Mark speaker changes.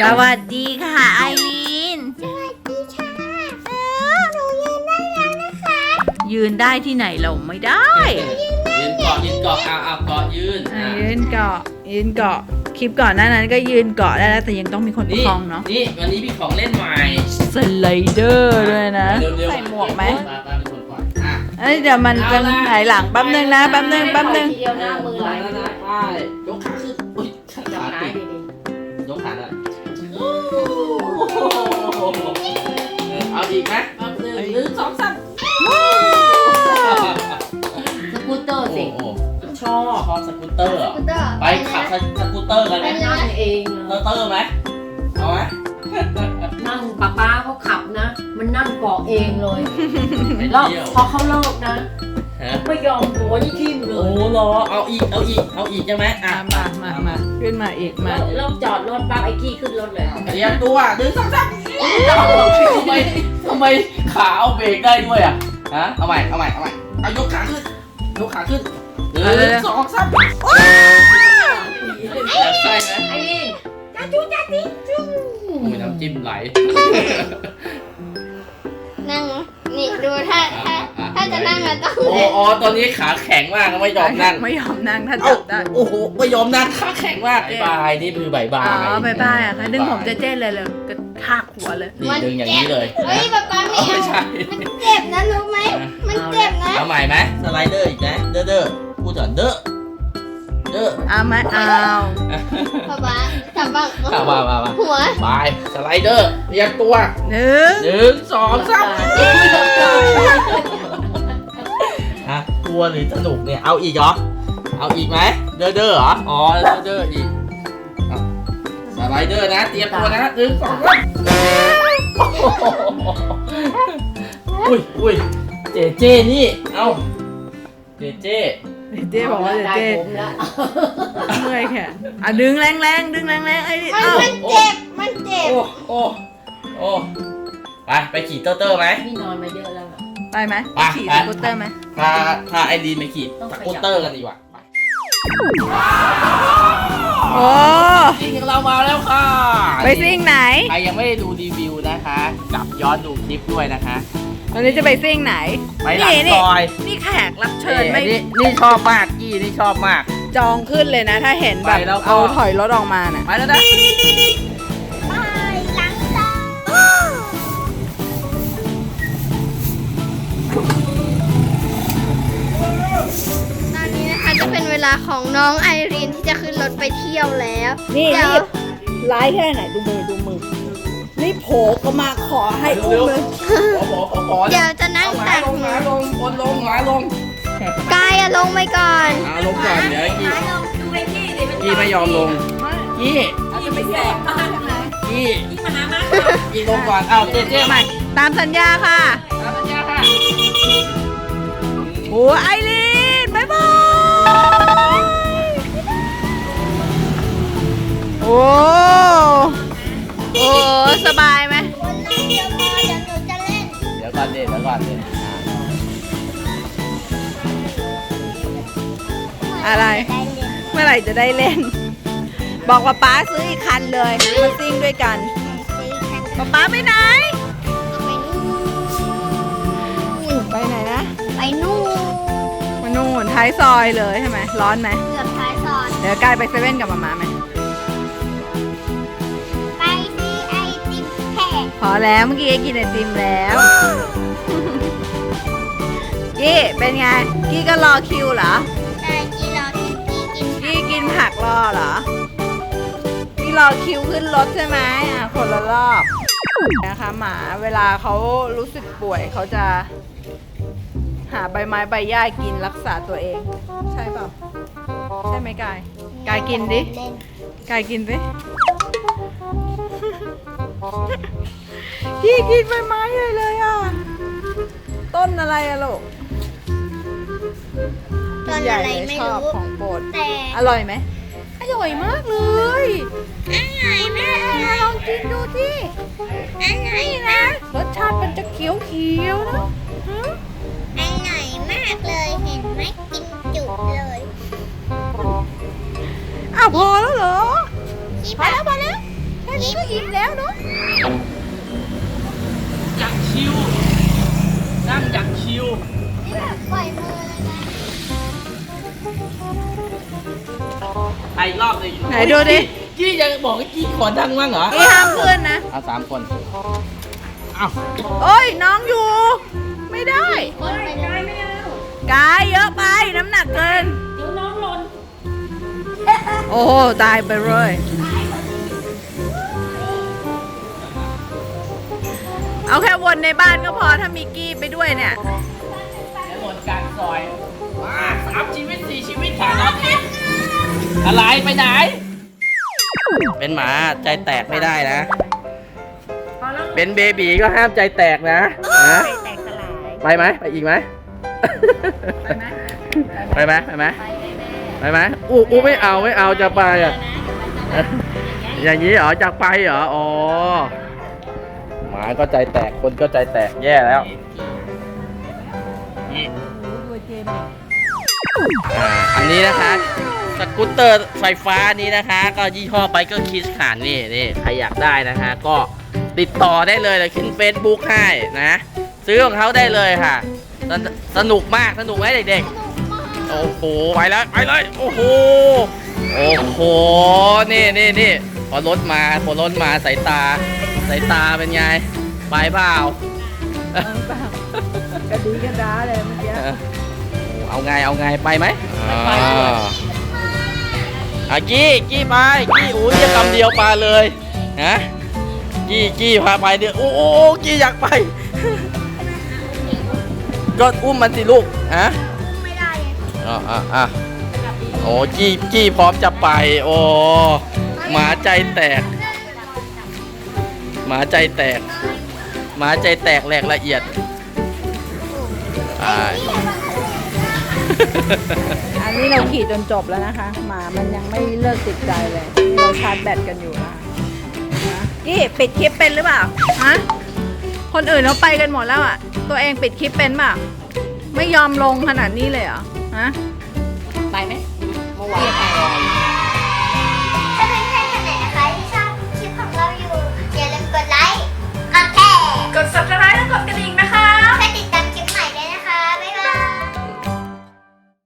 Speaker 1: สวัสดีค่ะไอรีน
Speaker 2: สวัสดีค่ะเออหนูยืนได้แล้วนะคะ
Speaker 1: ยืนได้ที่ไหนเราไม่ได้
Speaker 3: ยืนเกาะยืนเกาะเอาเอาเกาะยืน
Speaker 1: อะ
Speaker 3: อะ
Speaker 1: ยืนเกาะยืนเกาะคลิปก่อนหน้านั้นก็ยืนเกาะได้แล้วแต่ยังต้องมีคนประ
Speaker 3: นี่
Speaker 1: คองเนาะ
Speaker 3: นี่วันนี้มีของเล่นใหม่
Speaker 1: สไลเดอร์ด้วยนะ
Speaker 3: เร็วๆ
Speaker 1: ใส่หมวกไหม
Speaker 3: ตาตาเป็นคนก่อนอะ
Speaker 1: เอ้ยเดี๋ยวมันจะ
Speaker 3: เอาละ
Speaker 1: ไหลหลังแป๊บนึงนะแป๊บนึงแป๊บนึง
Speaker 4: ทีเดียวหน้ามือไหล
Speaker 3: ได้ได้ได้ยกขาขึ้นอุ้ยขา
Speaker 4: จับ
Speaker 3: ขา
Speaker 4: หา
Speaker 3: ติ
Speaker 4: ย
Speaker 3: ด
Speaker 4: ดี
Speaker 3: ยกขาได้ ชอบชอบสกูตเตอร์เหรอ
Speaker 2: คุณเตอร์
Speaker 3: ไปขับสกูตเตอร์กันไหม
Speaker 4: นั่งเอง
Speaker 3: เตอร์เตอร์ไหมเอาไหม
Speaker 4: นั่งป้าป้าเขาขับนะ มันนั่งเกาะเองเลย
Speaker 3: ไป
Speaker 4: แล้ว
Speaker 3: เที่ยว
Speaker 4: พอเขาเลิกนะ
Speaker 3: ฮะ
Speaker 4: ไม่ยอมหัวยี่ทิ่มเล
Speaker 3: โอ้
Speaker 4: ย
Speaker 3: โหรอเอาอีกเอาอีกเอาอีกใช่ไหมอะ
Speaker 1: มามามามาขึ้นมาอีกมา
Speaker 4: แล้วแล้วจอดรถปั๊บไอ้กี้ขึ้นรถเลย
Speaker 3: เตรียมตัวหนึ่งสองสามทำไมทำไมขาเอาเบรกได้ด้วยอะฮะเอาใหม่เอาใหม่เอาใหม่เอายกขาขึ้นยกขาขึ้น หนึ่งสองสามใช่ไหม
Speaker 4: ไอ้ลิน
Speaker 2: จ้าจูจ้าจีจุ้ง
Speaker 3: โอ้ยน้ำจิ้มไหล
Speaker 2: นั่งนี่ดูถ้าถ้าถ้าจะนั่งอะต้อง
Speaker 3: โอ้อ๋อตอนนี้ขาแข็งมากไม่ยอมนั่ง
Speaker 1: ไม่ยอมนั่งถ้า
Speaker 3: เอ้า
Speaker 1: จับได้
Speaker 3: โอ้โหไม่ยอมนั่งขาแข็งมากบายบายนี่คือบายบา
Speaker 1: อ๋อยบายบายอะค่ะดึงผมเจ๊ๆเลยเลยกระทากหัวเลย
Speaker 3: นี่ดึงอย่างนี้เลย
Speaker 2: เฮ้ยป๊าป๊าไม่
Speaker 3: เอา
Speaker 2: เอา
Speaker 3: ไม่ใช่
Speaker 2: มันเจ็บนะรู้ไหมมันเจ็บนะ
Speaker 3: เอาใหม่ไหมสไลเดอร์อีกนะเด้อเด้อ พูดก่อนเด้อเด้อ
Speaker 1: เอาไหมเอา
Speaker 2: ป๊าป๊าจับบ้าง
Speaker 3: เอามามามา
Speaker 2: หัว
Speaker 3: ไปสไลเดอร์เรียงตัว
Speaker 1: หนึ่ง
Speaker 3: หนึ่งสองสามฮะกลัวหรือสนุกเนี่ยเอาอีกเหรอเอาอีกไหมเด้อเด้อเหรออ๋อเด้อเด้ออีกเอาสไลเดอร์นะเตรียมตัวนะหนึ่งสองสามอุ้ยอุ้ยเจเจนี่ เอาเจเจ
Speaker 1: เจ๊บอกว่าเจ๊
Speaker 4: ได้ผมแล้ว
Speaker 1: เมื่อยแขนอะดึงแรงๆดึงแรงๆไอ้นี่
Speaker 2: มัน
Speaker 1: เอ้า
Speaker 2: มันเจ็บ มันเจ็บ
Speaker 3: โอ้โอ้โอ้ไปไปขี่เตอร์เตอร์ไหม
Speaker 4: นี่นอนมาเยอะแล้วอะ
Speaker 1: ไปไหม
Speaker 3: ไป
Speaker 1: ขี่
Speaker 3: ไป
Speaker 1: สกูตเตอร์ไหม
Speaker 3: พาพาไอรีนไปขี่สกูตเตอร์กันดีกว่าไป
Speaker 1: โอ้
Speaker 3: ซิ่งของเรามาแล้วค่ะ
Speaker 1: ไปซิ่งไหน
Speaker 3: ใครยังไม่ได้ดูรีวิวนะคะ กลับย้อนดูคลิปด้วยนะคะ
Speaker 1: วันนี้จะไปซิ่งไหน
Speaker 3: ไปหลัง
Speaker 1: นี่
Speaker 3: ซอย
Speaker 1: นี่แขกรับเชิญไม่
Speaker 3: นี่นี่ชอบมากกี้นี่ชอบมาก
Speaker 1: จองขึ้นเลยนะ ถ้าเห็นแบบ
Speaker 3: ไปแล้วก็
Speaker 1: เอาถอยรถออกมาน่ะ
Speaker 3: ไปแล้วนะ
Speaker 2: ไปหลังตาตอนนี้นะคะจะเป็นเวลาของน้องไอรีนที่จะขึ้นรถไปเที่ยวแล้ว
Speaker 1: นี่
Speaker 2: เดี๋ยว
Speaker 1: รีบร้ายแค่ไหนดูมือดูมือ รีบโผล่ก็มาขอให้อุ้มเลย
Speaker 3: ขอขอขอขอ
Speaker 2: เดี๋ยวจะนั่ง
Speaker 3: เอาห
Speaker 2: ตั
Speaker 3: มากลงหมาลงคนลงหมาลง
Speaker 2: กายอะลงไปก่อน
Speaker 3: หมาลงก่อนเดี๋ยวกี้
Speaker 4: ดูไอ้กี้ดิมัน
Speaker 3: กี้ไม่ยอมลงกี้
Speaker 4: กี้ไม่แสบมากเลย
Speaker 3: กี้
Speaker 4: กี้มาหามาก
Speaker 3: กี้ลงก่อนเอาเจเจใหม่
Speaker 1: ตามสัญญาค่ะ
Speaker 3: ตามสัญญาค่ะ
Speaker 1: โอ้ไอรีนบ๊ายบายโอ้โอ้ สบายไหม
Speaker 2: คนนั่งเดียวพอเดี๋ยวหนูจะเล่น
Speaker 3: เดี๋ยวก่อนเดี๋ยวก่อนเดี๋ยว
Speaker 1: อะไรเมื่อไหร่จะได้เล่น บอกว่าป๊าซื้ออีกคันเลยมาซิ่งด้วยกันป๊าป๊าไปไหนไปไหนนะ
Speaker 2: ไปนู่น
Speaker 1: มานู่นท้ายซอยเลยใช่ไหมร้อนไหม
Speaker 2: เกือบท้ายซอย
Speaker 1: เดี๋ยวกายไปเซเว่นกับมาม่าไหม
Speaker 2: พะ
Speaker 1: พอแล้วเมื่อกี้กินไอติมแล้วกี้เป็นไง กี้ก็รอคิวเหรอ
Speaker 2: แต่กีรอกินกีกิน
Speaker 1: กี้กินผักรอเหรอกี้รอคิวขึ้นรถใช่ไหมอะคนละรอบนะคะหมาเวลาเขารู้สึกป่วยเขาจะ หาใบไม้ใบหญ้ากินรักษาตัวเอง ใช่เปล่าใช่ไหมกายกายกินดิ
Speaker 2: เล่น
Speaker 1: กายกินสิ กี้กินใบไม้เลยเลยอะ ต้นอะไรอะลูก
Speaker 2: ตอนอะไร
Speaker 1: ใหญ่เลย
Speaker 2: ไม่
Speaker 1: ชอบ
Speaker 2: รู้
Speaker 1: ของโปรด
Speaker 2: แต่
Speaker 1: อร่อยไหมอร่อยมากเลย
Speaker 2: อะไรแม่
Speaker 1: ลองกินดูที่
Speaker 2: อะไรนะ
Speaker 1: รสชาติมันจะเขียวเขียวๆนะฮะ
Speaker 2: อร่อยมากเลยเห็นไหมกินจุเลย
Speaker 1: อ้าวพอแล้วเหรอ
Speaker 2: ที่
Speaker 1: พอ
Speaker 2: บ้า
Speaker 1: แล้วพอแล้วใช่นี้ก็อิ่มแล้วเนาะ
Speaker 3: อยากชิว นั่งอยากชิว
Speaker 2: ปล่อยมือเลยนะ
Speaker 3: ไปอีกรอบหนึ่ง
Speaker 1: ไหนดูดิ
Speaker 3: กี้ยังบอกให้กี้ขอนั่งบ้างเหรอ
Speaker 1: นี่ห้ามเพื่อนนะ
Speaker 3: เอาสามคนเอา
Speaker 1: โอ้ยน้องอยู่ ไม่ได้
Speaker 2: คนไปได้ไม่เอา
Speaker 1: กายเยอะไปน้ำหนักเกิน
Speaker 4: เดี๋ยวน้องหล่น
Speaker 1: โอ้โหตายไปเลยเอาแค่วนในบ้านก็พอถ้ามีกี้ไปด้วยเนี่ย
Speaker 3: แล้วหล่นกลางซอยมาสามชีวิตสี่ชีวิตค่ะตอนนี้อะไรไปไหน เป็นหมาใจแตกไม่ได้นะ
Speaker 4: พอแล้ว
Speaker 3: เป็นเบบีก็ห้ามใจแตกนะนะ
Speaker 2: แตกสลาย
Speaker 3: ไปไหมไปอีกไหม ไปไหมไปไหม
Speaker 2: ไปเลยแม่
Speaker 3: ไปไหมอู้อู้ไม่เอาไม่เอาจะไปอะ อย่างนี้เหรอจะไปเหรออ๋อห มาก็ใจแตกคนก็ใจแตกแย่แล้วนี่อ่าอันนี้นะคะสกูตเตอร์ไฟฟ้านี้นะคะ ก็ยี่ห้อไปก็คิสขานนี่นี่ใครอยากได้นะคะ ก็ติดต่อได้เลยเลยขึ้น Facebook ให้นะ ซื้อของเขาได้เลยค่ะ สนสนุกมากสนุกไหมเด็กๆ โอ้โห ไปแล้ว ไปเลย โอ้โห โอ้โห นี่นี่นี่พอรถมาพอรถมาสายตา สายตาเป็นไง ไปเปล่า
Speaker 1: กระดีกระดาเลยเมื่อกี้
Speaker 3: เออเอาไงเอาไงไปไหมไปอะกี้กี้ไปกี้อู้ยคำเดียวไปเลยฮะกี้กี้พาไปเดี๋ยวโอ้โอ้กี้อยากไป ก็อุ้มมันสิลูกฮะ
Speaker 2: ไม่ได้ไง
Speaker 3: อะอะอะโอ้กี้กี้พร้อมจะไป โอ้หมาใจแตก หมาใจแตก หมาใจแตกแหลกละเอียดไป
Speaker 1: อันนี้เราขี่จนจบแล้วนะคะ หมามันยังไม่เลิกติดใจเลยนี่เราชาร์จแบตกันอยู่นะคะนะกี้ปิดคลิปเป็นหรือเปล่า ฮะ คนอื่นเขาไปกันหมดแล้วอะ ตัวเองปิดคลิปเป็นเปล่า ไม่ยอมลงขนาดนี้เลยเหรอ ฮะ
Speaker 4: ไปไหมเมื่อวาน